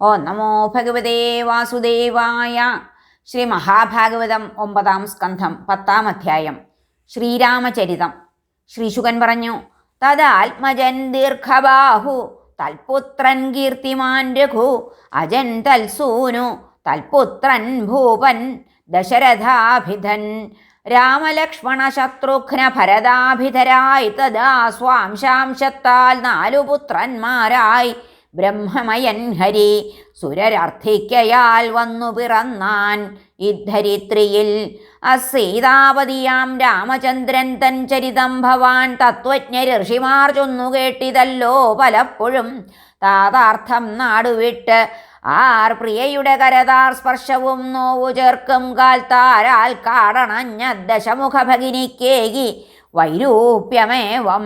ഓ നമോ ഭഗവതേ വാസുദേവായ ശ്രീ മഹാഭാഗവതം ഒമ്പതാം സ്കന്ധം പത്താം അധ്യായം. ശ്രീരാമചരിതം. ശ്രീശുകൻ പറഞ്ഞു തദാത്മജൻ ദീർഘബാഹു തൽപുത്രൻ കീർത്തിമാൻ രഘു അജൻ തൽസൂനു തൽപുത്രൻ ഭൂപൻ ദശരഥാഭിധൻ രാമലക്ഷ്മണ ശത്രുഘ്ന ഭരതാഭിധരായി തദാ സ്വാംശാംശത്താൽ നാലു പുത്രന്മാരായി ബ്രഹ്മമയൻ ഹരി സുരരർത്ഥിക്കയാൽ വന്നു പിറന്നാൻ. ഇദ്ധരിത്രിയിൽ അസീതാപതിയാം രാമചന്ദ്രൻ തൻ ചരിതം ഭവാൻ. തത്വജ്ഞ ഋഷിമാർ ചൊന്നു കേട്ടിതല്ലോ പലപ്പോഴും. താതാർത്ഥം നാടുവിട്ട് ആർ പ്രിയയുടെ കരതാർ സ്പർശവും നോവു ചേർക്കും കാൽത്താരാൽ കാടണഞ്ഞ ദശമുഖ ഭഗിനിക്കേകി വൈരൂപ്യമേവം.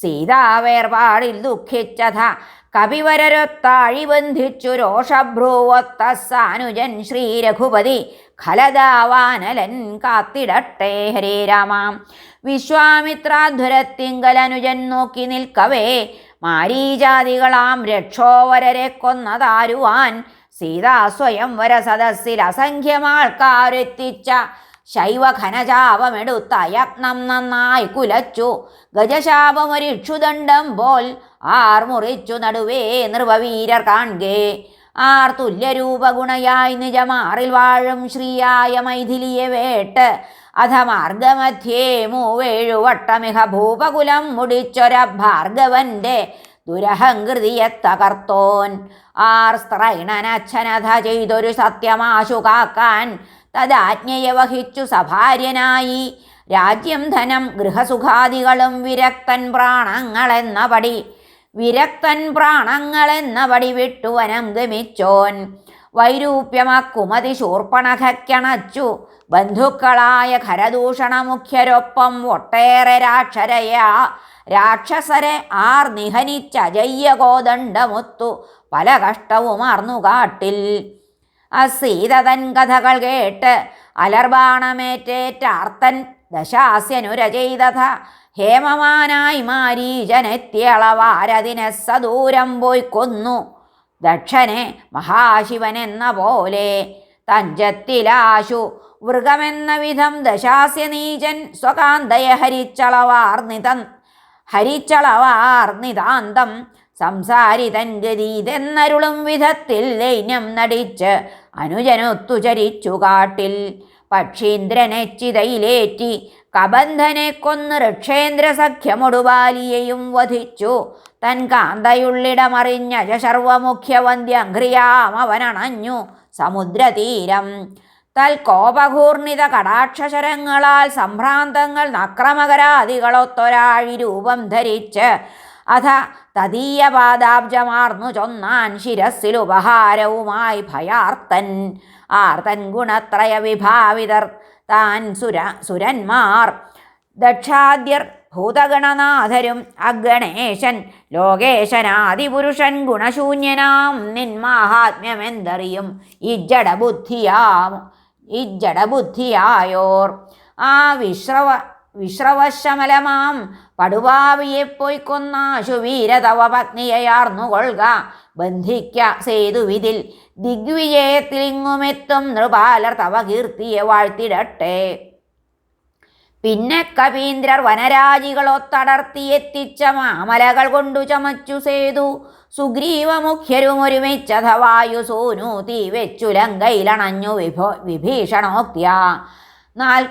സീതാവേർപാടിൽ ദുഃഖിച്ചഥ കപിവരരൊത്താഴി ബന്ധിച്ചു രോഷഭ്രൂവത്ത സാനുജൻ ശ്രീരഘുപതി ഖലദാവാനലൻ കാത്തിടട്ടെ ഹരേ രാമാം. വിശ്വാമിത്രാധുരത്തിങ്കലനുജൻ നോക്കി നിൽക്കവേ മാരീജാതികളാം രക്ഷോവരരെ കൊന്നതാരുവാൻ സീതാ സ്വയംവര സദസ്സിൽ അസംഖ്യമാൾക്കാരെത്തിച്ച ശൈവഘനചാപമെടുത്ത യജ്ഞം നന്നായി കുലച്ചു. ഗജശാപമൊരിക്ഷുദണ്ഡം പോൽ ആർ മുറിച്ചു നടുവേ നൃപവീരർ കാൺകേ ആർ തുല്യരൂപഗുണയായി നിജമാറിൽ വാഴും ശ്രീയായ മൈഥിലിയെ വേട്ട്. അധമാർഗമധ്യേ മൂവേഴു വട്ടമിഹ ഭൂപകുലം മുടിച്ചൊര ഭാർഗവന്റെ ദുരഹങ്കൃതിയെ തകർത്തോൻ. ആർ സ്ത്രൈണനച്ഛനധ ചെയ്തൊരു സത്യമാശു കാക്കാൻ തദാജ്ഞയെ വഹിച്ചു സഭാര്യനായി. രാജ്യം ധനം ഗൃഹസുഖാദികളും വിരക്തൻ പ്രാണങ്ങളെന്ന പടി വിരക്തൻ പ്രാണങ്ങളെന്ന പടി വിട്ടു വനം ഗമിച്ചോൻ. വൈരൂപ്യമക്കുമതി ശൂർപ്പണഖക്കണച്ചു ബന്ധുക്കളായ ഖരദൂഷണമുഖ്യരൊപ്പം ഒട്ടേറെ രാക്ഷരയാ രാക്ഷസരെ ആർ നിഹനിച്ച ജയ്യകോദണ്ഡമുത്തു പല കഷ്ടവും കാട്ടിൽ അസീതതൻ കഥകൾ കേട്ട് അലർബാണമേറ്റേറ്റാർത്തൻ ദശാസ്യനുരചയിതഥ. ഹേമമാനായി മാരീജനെത്തിയളവാരതിനെ സദൂരം പോയി കൊന്നു. ദക്ഷനെ മഹാശിവനെന്ന പോലെ തഞ്ചത്തിലാശു. വൃഗമെന്ന വിധം ദശാസ്യനീചൻ സ്വകാന്തയ ഹരിച്ചളവാർനിതം ഹരിച്ചളവാർനിതാന്തം സംസാരിതൻ ഗതീതെന്നരുളും വിധത്തിൽ ലൈന്യം നടിച്ച് അനുജനൊത്തു ചരിച്ചു കാട്ടിൽ. പക്ഷീന്ദ്രനെ ചിതയിലേറ്റി കബന്ധനെ കൊന്ന് ഋക്ഷേന്ദ്ര സഖ്യമൊടുവാലിയെയും വധിച്ചു. തൻ കാന്തയുള്ളിടമറിഞ്ഞ ശർവമുഖ്യവന്ധ്യഘ്രിയാം അവനണഞ്ഞു സമുദ്രതീരം. തൽകോപകൂർണിത കടാക്ഷശരങ്ങളാൽ സംഭ്രാന്തങ്ങൾ നക്രമകരാദികളൊത്തൊരാഴി രൂപം ധരിച്ച് അഥ തദീയപാദാബ്ജമാർന്നു ചൊന്നാൻ ശിരസിലുപഹാരവുമായി ഭയാർത്തൻ ആർത്തൻ ഗുണത്രയ വിഭാവിതർ താൻ സുര സുരന്മാർ. ദക്ഷാദ്യർ ഭൂതഗണനാഥരും അഗണേശൻ ലോകേശനാദിപുരുഷൻ ഗുണശൂന്യനാം. നിന്മാഹാത്മ്യമെന്തറിയും ഇജ്ജടബുദ്ധിയാം ഇജ്ജടബുദ്ധിയായോർ. ആ വിശ്രവ വിശ്രവശമലമാം പടുവാവിയെപ്പോയി കൊന്നാശു വീരതവ പത്നിയയാർന്നു കൊള്ളുക. ബന്ധിക്ക സേതുവിതിൽ ദിഗ്വിജയത്തിലിങ്ങുമെത്തും നൃപാലർ തവ കീർത്തിയെ വാഴ്ത്തിടട്ടെ. പിന്നെ കവീന്ദ്രർ വനരാജികളൊത്തടർത്തിയെത്തിച്ച മാമലകൾ കൊണ്ടു ചമച്ചു സേതു. സുഗ്രീവമുഖ്യരും ഒരുമിച്ചഥവായു സൂനു തീ വെച്ചു ലങ്കയിലണഞ്ഞു വിഭോ വിഭീഷണോക്തിയ നാൽ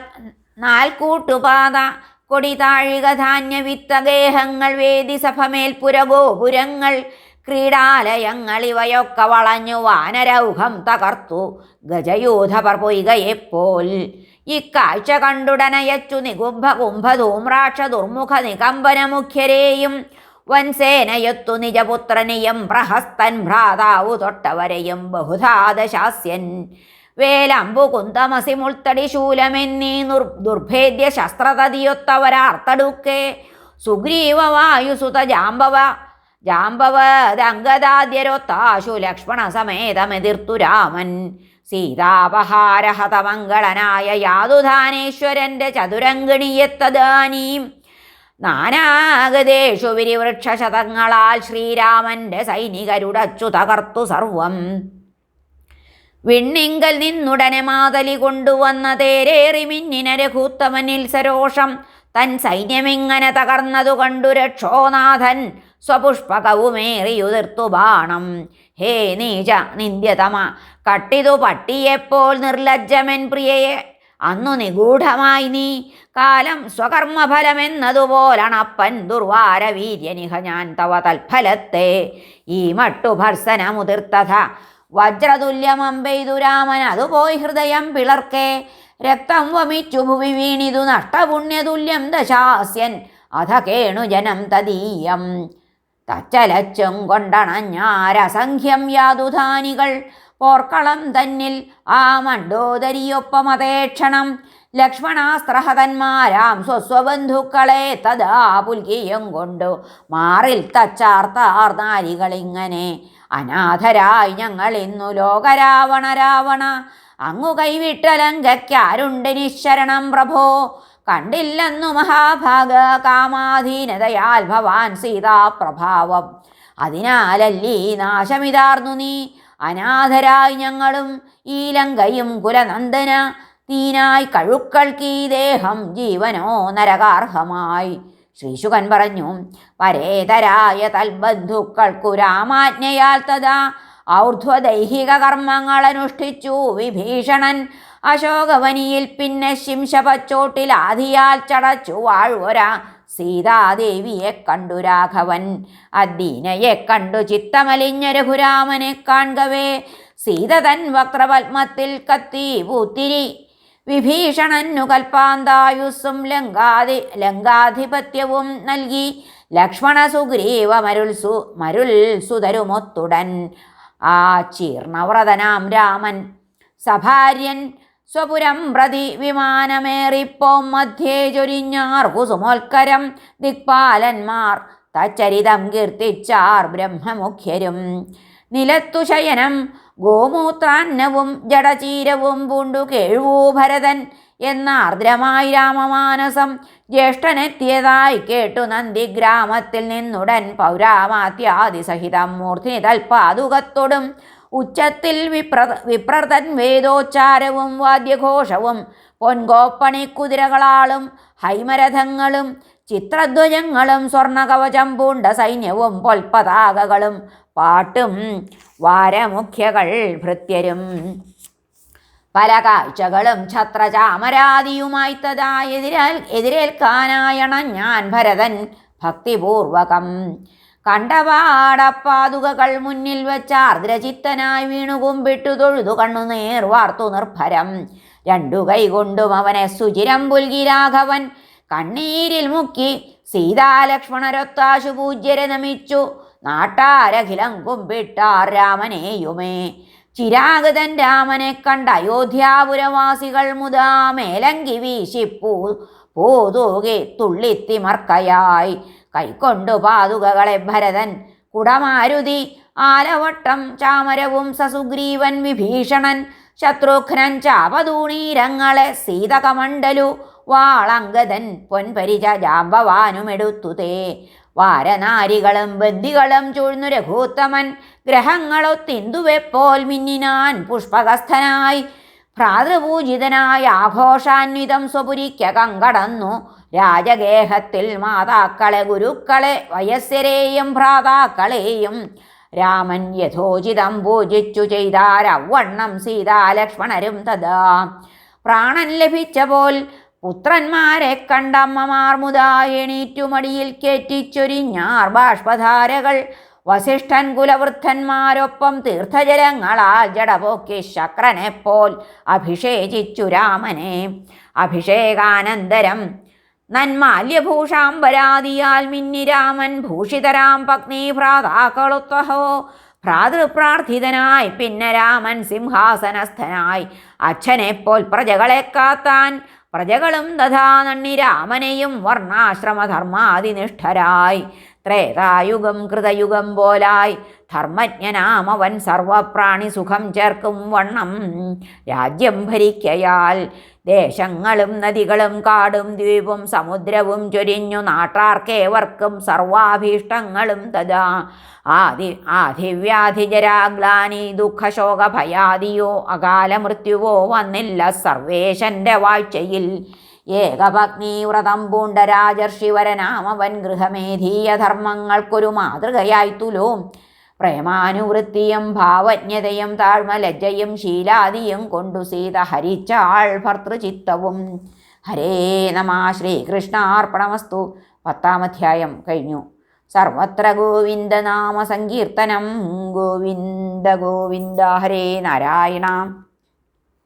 നാൽക്കൂട്ടുപാത കൊടിതാഴിക ധാന്യ വിത്തഗേഹങ്ങൾ വേദി സഭമേൽപുര ഗോപുരങ്ങൾ ക്രീഡാലയങ്ങൾ ഇവയൊക്കെ വളഞ്ഞു വാനരൗഹം തകർത്തു ഗജയൂധപർ പൊയ്കയെപ്പോൽ ഇക്കാഴ്ച കണ്ടുടനയച്ചു നികുംഭ കുംഭധൂമ്രാക്ഷ ദുർമുഖ നികമ്പന മുഖ്യരെയും വൻസേനയൊത്തു നിജപുത്രനെയും പ്രഹസ്തൻ ഭ്രാതാവു തൊട്ടവരെയും ബഹുധാദശാസ്യൻ വേലമ്പു കുന്തമസി മുൾത്തടി ശൂലമെന്നീ നുർ ദുർഭേദ്യ ശസ്ത്രതതിയൊത്തവരാർത്തടുക്കെ സുഗ്രീവ വായുസുത ജാമ്പവ ജാമ്പവദംഗദാദ്യരൊത്താശു ലക്ഷ്മണ സമേതമെതിർത്തു രാമൻ. സീതാപഹാരഹതമംഗളനായ യാതുധാനേശ്വരന്റെ ചതുരംഗിണിയെത്തദാനീം നാനാഗതേഷു വിരിവൃക്ഷശതങ്ങളാൽ ശ്രീരാമന്റെ സൈനികരുടച്ചു തകർത്തു സർവം. വിണ്ണിങ്കൽ നിന്നുടനെ മാതലി കൊണ്ടുവന്ന തേരേറി മിന്നിന രഘൂത്തമനിൽ സരോഷം തൻ സൈന്യമിങ്ങനെ തകർന്നതു കണ്ടു രക്ഷോനാഥൻ. സ്വപുഷ്പകവുമേറിയുതിർത്തു ബാണം. ഹേ നീച നിന്ദ്യതമ. കട്ടിതു പട്ടിയെപ്പോൾ നിർലജ്ജമൻ പ്രിയയെ. അന്നു നിഗൂഢമായി നീ. കാലം സ്വകർമ്മഫലമെന്നതുപോലണപ്പൻ ദുർവാര വീര്യനിഹ ഞാൻ തവ തൽഫലത്തെ. ഈ മട്ടു ഭർസനമുതിർത്തഥ വജ്രതുല്യമമ്പെയ്തു രാമൻ അതുപോയി ഹൃദയം പിളർക്കേ. രക്തം വമിച്ചു ഭുവി വീണിതു നഷ്ടപുണ്യതുല്യം ദശാസ്യൻ. അധ കേണു ജനം തദീയം തച്ചലച്ചും കൊണ്ടണഞ്ഞാരസംഖ്യം യാതുധാനികൾ. പോർക്കളം തന്നിൽ ആ മണ്ടോദരിയൊപ്പമതേക്ഷണം ലക്ഷ്മണാസ്ത്രഹതന്മാരാം സ്വസ്വബന്ധുക്കളെ തഥാ പുൽകിയും കൊണ്ടു മാറിൽ തച്ചാർത്താർനാരികളിങ്ങനെ അനാഥരായി ഞങ്ങൾ ഇന്നു ലോകരാവണ രാവണ. അങ്ങു കൈവിട്ട ലങ്കയ്ക്കാരുണ്ട് നിശരണം പ്രഭോ. കണ്ടില്ലെന്നു മഹാഭാഗ കാമാധീനതയാൽ ഭവാൻ സീതാപ്രഭാവം അതിനാലല്ലീ നാശമിതാർന്നു നീ. അനാഥരായി ഞങ്ങളും ഈ ലങ്കയും കുലനന്ദന തീനായി കഴുക്കൾക്ക് ദേഹം ജീവനോ നരകാർഹമായി. ശ്രീശുകൻ പറഞ്ഞു പരേതരായ തൽബന്ധുക്കൾക്കു രാമാജ്ഞയാൽ തഥാ ഔർധ്വദൈഹിക കർമ്മങ്ങൾ അനുഷ്ഠിച്ചു. വിഭീഷണൻ അശോകവനിയിൽ പിന്നെ ശിംശപച്ചോട്ടിൽ ആദിയാൽ ചടച്ചു. വാഴ്വരാ സീതാദേവിയെ കണ്ടു രാഘവൻ. അദ്ദീനയെ കണ്ടു ചിത്തമലിഞ്ഞ രഘുരാമനെ കാൺകവേ സീത തൻ വക്രപത്മത്തിൽ കത്തി പൂത്തിരി വിഭീഷണനു കൽപ്പാന്തായുസ്സും ലങ്കാധി ലങ്കാധിപത്യവും നൽകി. ലക്ഷ്മണ സുഗ്രീവ മരുൾ സു മരുൾ സുതരുമൊത്തുടൻ. ആ ചീർണവ്രതനാം രാമൻ സഭാര്യൻ സ്വപുരം പ്രതി വിമാനമേറിപ്പോം. മധ്യേ ചൊരിഞ്ഞാർ കുസുമോൽക്കരം ദിക്പാലന്മാർ തച്ചരിതം കീർത്തിച്ചാർ ബ്രഹ്മമുഖ്യരും. നിലത്തു ശയനം ഗോമൂത്രാന്നവും ജടചീരവും പൂണ്ടു കേഴുവൂ ഭരതൻ എന്ന ആർദ്രമായി രാമമാനസം. ജ്യേഷ്ഠനെത്തിയതായി കേട്ടു നന്ദിഗ്രാമത്തിൽ നിന്നുടൻ പൗരാമാത്യാദിസഹിതം മൂർത്തിനി തൽപാതുകത്തൊടും ഉച്ചത്തിൽ വിപ്ര വിപ്രതൻ വേദോച്ചാരവും വാദ്യഘോഷവും പൊൻകോപ്പണി കുതിരകളാളും ഹൈമരഥങ്ങളും ചിത്രധ്വജങ്ങളും സ്വർണകവചം പൂണ്ട സൈന്യവും പൊൽപതാകകളും പാട്ടും വാരമുഖ്യകൾ ഭൃത്യരും. പല കാഴ്ചകളും ഛത്രചാമരാദിയുമായി തഥാ എതിരാൽ എതിരേൽക്കാനായണ ഞാൻ ഭരതൻ ഭക്തിപൂർവകം. കണ്ടപാടപ്പാതുകകൾ മുന്നിൽ വെച്ച ആർദ്രചിത്തനായി വീണു കുമ്പിട്ടു തൊഴുതു കണ്ണുനീർ വാർത്തു നിർഭരം. രണ്ടു കൈകൊണ്ടും അവനെ സുചിരം പുൽകി രാഘവൻ കണ്ണീരിൽ മുക്കി സീതാലക്ഷ്മണരൊത്താശു പൂജ്യരെ നമിച്ചു. നാട്ടാരഖിലം കുമ്പിട്ടാർ രാമനെയുമേ. ചിരാഗതൻ രാമനെ കണ്ട അയോധ്യാപുരവാസികൾ മുതാ മേലങ്കി വീശിപ്പൂ. പൂതൂകെ തുള്ളിത്തിമർക്കയായി. കൈക്കൊണ്ടു പാതുകകളെ ഭരതൻ കുടമാരുതി. ആലവട്ടം ചാമരവും സസുഗ്രീവൻ വിഭീഷണൻ ശത്രുഘ്നൻ ചാപതൂണീരങ്ങളെ സീതകമണ്ഡലു. വാളങ്കദൻ പൊൻപരിച ജാമ്പവാനുമെടുത്തു തേ വാരനാരികളും ബന്ദികളും ചൂഴ്ന്നു രഘൂത്തമൻ. ഗ്രഹങ്ങളൊത്തിന്തുവെപ്പോൽ മിന്നിനാൻ പുഷ്പകസ്ഥനായി. ഭ്രാതൃപൂജിതനായ ആഘോഷാന്വിതം സ്വപുരിക്കകം കടന്നു രാജഗേഹത്തിൽ മാതാക്കളെ ഗുരുക്കളെ വയസ്സരെയും ഭ്രാതാക്കളെയും രാമൻ യഥോചിതം പൂജിച്ചു ചെയ്താരവണ്ണം സീതാലക്ഷ്മണരും തഥാ. പ്രാണൻ ലഭിച്ച പോൽ പുത്രന്മാരെ കണ്ടമ്മമാർ മുതാ എണീറ്റുമടിയിൽ കേറ്റിച്ചൊരിഞ്ഞാർ ബാഷ്പധാരകൾ. വസിഷ്ഠൻ കുലവൃദ്ധന്മാരൊപ്പം തീർത്ഥജലങ്ങളാൽ ജടപോക്കി ശക്രനെപ്പോൽ അഭിഷേചിച്ചു രാമനെ. അഭിഷേകാനന്തരം നന്മാല്യഭൂഷാംബരാദിയാൽ മിന്നിരാമൻ ഭൂഷിതരാം പത്നി ഭ്രാതാക്കളുത്വഹോ. ഭ്രാതൃപ്രാർത്ഥിതനായി പിന്നെ രാമൻ സിംഹാസനസ്ഥനായി. അച്ഛനെപ്പോൽ പ്രജകളെ കാത്താൻ പ്രജകളും തഥാ നണ്ണി രാമനെയും വർണാശ്രമധർമാതിനിഷ്ഠരായി. ത്രേതായുഗം കൃതയുഗം പോലായി. ധർമ്മജ്ഞനാമവൻ സർവപ്രാണി സുഖം ചേർക്കും വണ്ണം. രാജ്യം ഭരിക്കയാൽ ദേശങ്ങളും നദികളും കാടും ദ്വീപും സമുദ്രവും ചൊരിഞ്ഞു. നാട്ടാർക്കേവർക്കും സർവാഭീഷ്ടങ്ങളും തഥാ. ആദി ആധിവ്യാധിജരാഗ്ലാനി ദുഃഖശോക ഭയാദിയോ അകാല മൃത്യുവോ വന്നില്ല സർവേശന്റെ വാഴ്ചയിൽ. ഏകപത്നി വ്രതം പൂണ്ട രാജർഷിവരനാമവൻ ഗൃഹമേധീയ ധർമ്മങ്ങൾക്കൊരു മാതൃകയായി തുലോം പ്രേമാനുവൃത്തിയും ഭാവജ്ഞതയും താഴ്മ ലജ്ജയും ശീലാദിയും കൊണ്ടു സീത ഹരിച്ചാൾ ഭർത്തൃചിത്തവും. ഹരേ നമ ശ്രീകൃഷ്ണാർപ്പണമസ്തു. പത്താമധ്യായം കഴിഞ്ഞു. സർവത്ര ഗോവിന്ദനാമ സങ്കീർത്തനം. ഗോവിന്ദ ഗോവിന്ദ ഹരേ നാരായണ.